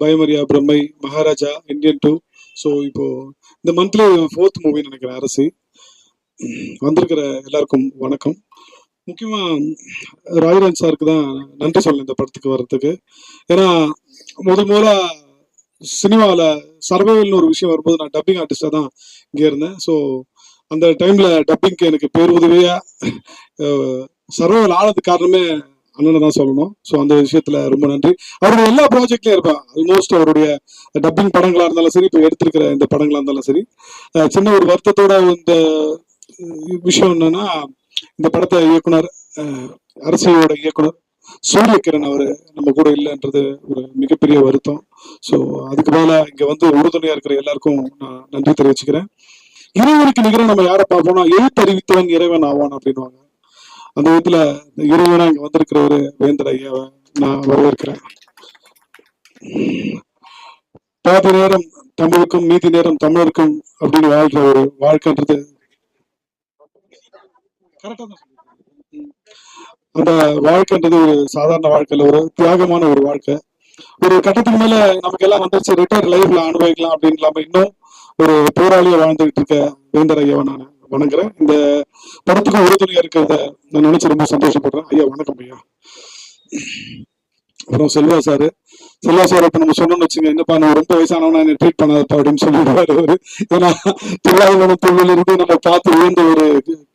Bayamariya Brammai Maharaja Indian two so இப்போ இந்த monthly fourth movie நினைக்கிறேன் அரசி. வந்திருக்கிற எல்லாருக்கும் வணக்கம். முக்கியமா ராஜராஜ் சாருக்கு தான் நன்றி சொல்லணும் இந்த படத்துக்கு வர்றதுக்கு. ஏன்னா முதல் முதலாக சினிமாவில் சர்வைவல்னு ஒரு விஷயம் வரும்போது நான் டப்பிங் ஆர்டிஸ்டாக தான் இங்கே இருந்தேன். ஸோ அந்த டைமில் டப்பிங்க்கு எனக்கு பேருதவியா சர்வைவல் ஆனது காரணமே அண்ணனை தான் சொல்லணும். ஸோ அந்த விஷயத்துல ரொம்ப நன்றி. அவருடைய எல்லா ப்ராஜெக்ட்லயும் இருப்பேன். ஆல்மோஸ்ட் அவருடைய டப்பிங் படங்களா இருந்தாலும் சரி இப்போ எடுத்திருக்கிற இந்த படங்களா இருந்தாலும் சரி. சின்ன ஒரு வருத்தத்தோட இந்த விஷயம் என்னன்னா இந்த படத்தை இயக்குனர் அஹ் அரசியலோட இயக்குனர் சூரியகிரண் அவர் நம்ம கூட இல்லைன்றது ஒரு மிகப்பெரிய வருத்தம். ஸோ அதுக்கு மேல இங்க வந்து உறுதுணையா இருக்கிற எல்லாருக்கும் நான் நன்றி தெரிவிச்சுக்கிறேன். இறைவனுக்கு நிகர நம்ம யாரை பார்ப்போம்னா எழுத்தறிவித்தவன் இறைவன் ஆவான் அப்படின்வாங்க அந்த விதத்துல இந்த இறைவனா இங்க வந்திருக்கிற ஒரு வேந்தர் ஐயாவை நான் வரவேற்கிறேன். பாதி நேரம் தமிழுக்கும் மீதி நேரம் தமிழருக்கும் அப்படின்னு வாழ்ற ஒரு வாழ்க்கைன்றது தான் அந்த வாழ்க்கைன்றது ஒரு சாதாரண வாழ்க்கையில ஒரு தியாகமான ஒரு வாழ்க்கை. ஒரு கட்டத்துக்கு மேல நமக்கு எல்லாம் வந்துருச்சு ரிட்டையர் லைஃப்ல அனுபவிக்கலாம் அப்படின்னு இல்லாம இன்னும் ஒரு போராளியை வாழ்ந்துகிட்டு இருக்க வேந்தர் ஐயாவை நான் வணங்குறேன். இந்த படத்துக்கு உறுதுணையா இருக்கிறத நான் நினைச்சு ரொம்ப சந்தோஷப்படுறேன். ஐயா வணக்கம் ஐயா. அப்புறம் செல்வா சாரு. செல்வா சார் இப்ப நம்ம சொன்னோம்னு வச்சுங்க என்னப்பா நான் ரொம்ப வயசானவனா என்ன ட்ரீட் பண்ணாதப்பா அப்படின்னு சொல்லிடுவாரு அவரு. ஏன்னா திருவாரூரம் தொழில் இருந்து நம்ம பார்த்து உயர்ந்த ஒரு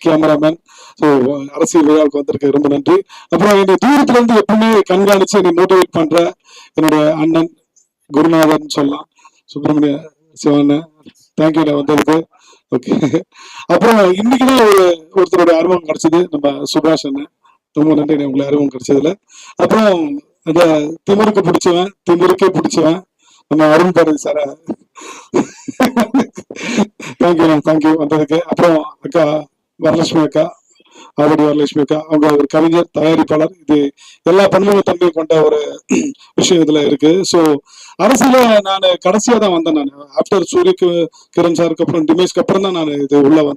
கேமராமேன் ஸோ அரசியல் விழாவுக்கு வந்திருக்கு ரொம்ப நன்றி. அப்புறம் என்னை தூரத்துல இருந்து எப்பவுமே கண்காணிச்சு என்னை மோட்டிவேட் பண்ற என்னோட அண்ணன் குருநாதன் சொல்லலாம். சுப்பிரமணிய சிவன் தேங்க்யூ நான் வந்ததுக்கு. ஓகே அப்புறம் இன்னைக்கு தான் ஒரு ஒருத்தரோட அறிமுகம் கிடைச்சது. நம்ம சுபாஷ் அண்ணன் ரொம்ப நன்றி அண்ணே, உங்களை அறிமுகம் கிடைச்சதுல. அப்புறம் அந்த திமிருக்கு பிடிச்சவன் திமிருக்கே பிடிச்சவன் நம்ம அருண் பாரதி சார. தேங்க்யூ தேங்க்யூ வந்ததுக்கு. அப்புறம் அக்கா வரலட்சுமி அக்கா ஆவடி வரலட்சுமி அக்கா அவங்க ஒரு கவிஞர் தயாரிப்பாளர். இது எல்லா பன்முக தன்மை கொண்ட ஒரு விஷயம் இதுல இருக்கு. ஸோ அரசியல நான் கடைசியா தான் வந்தேன் நான். ஆஃப்டர் சூரியக்கு கிரண் சாருக்கு அப்புறம் டிமேஷ்க்கு அப்புறம் தான் நான் இது உள்ள வந்தேன்.